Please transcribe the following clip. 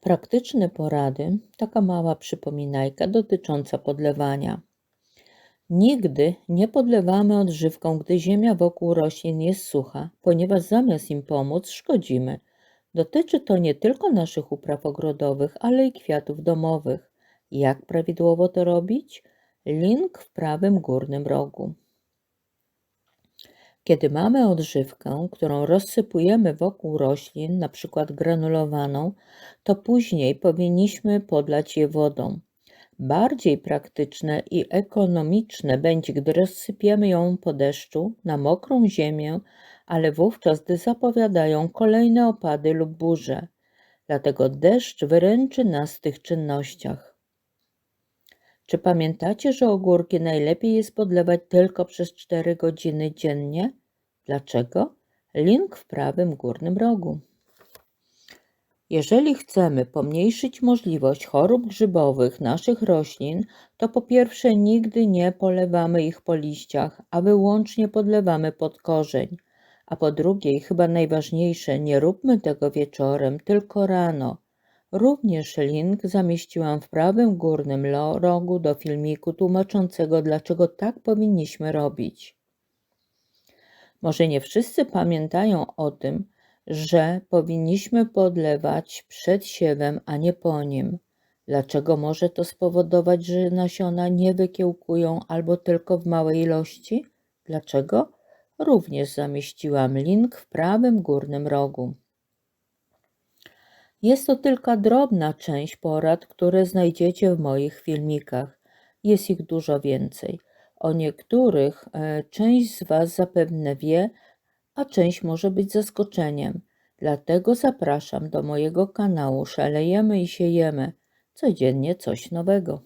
Praktyczne porady, taka mała przypominajka dotycząca podlewania. Nigdy nie podlewamy odżywką, gdy ziemia wokół roślin jest sucha, ponieważ zamiast im pomóc, szkodzimy. Dotyczy to nie tylko naszych upraw ogrodowych, ale i kwiatów domowych. Jak prawidłowo to robić? Link w prawym górnym rogu. Kiedy mamy odżywkę, którą rozsypujemy wokół roślin, np. granulowaną, to później powinniśmy podlać je wodą. Bardziej praktyczne i ekonomiczne będzie, gdy rozsypiemy ją po deszczu na mokrą ziemię, ale wówczas, gdy zapowiadają kolejne opady lub burze. Dlatego deszcz wyręczy nas w tych czynnościach. Czy pamiętacie, że ogórki najlepiej jest podlewać tylko przez 4 godziny dziennie? Dlaczego? Link w prawym górnym rogu. Jeżeli chcemy pomniejszyć możliwość chorób grzybowych naszych roślin, to po pierwsze nigdy nie polewamy ich po liściach, a wyłącznie podlewamy pod korzeń. A po drugie, chyba najważniejsze, nie róbmy tego wieczorem, tylko rano. Również link zamieściłam w prawym górnym rogu do filmiku tłumaczącego, dlaczego tak powinniśmy robić. Może nie wszyscy pamiętają o tym, że powinniśmy podlewać przed siewem, a nie po nim. Dlaczego może to spowodować, że nasiona nie wykiełkują albo tylko w małej ilości? Dlaczego? Również zamieściłam link w prawym górnym rogu. Jest to tylko drobna część porad, które znajdziecie w moich filmikach. Jest ich dużo więcej. O niektórych e, część z Was zapewne wie, a część może być zaskoczeniem. Dlatego zapraszam do mojego kanału Szalejemy i siejemy. Codziennie coś nowego.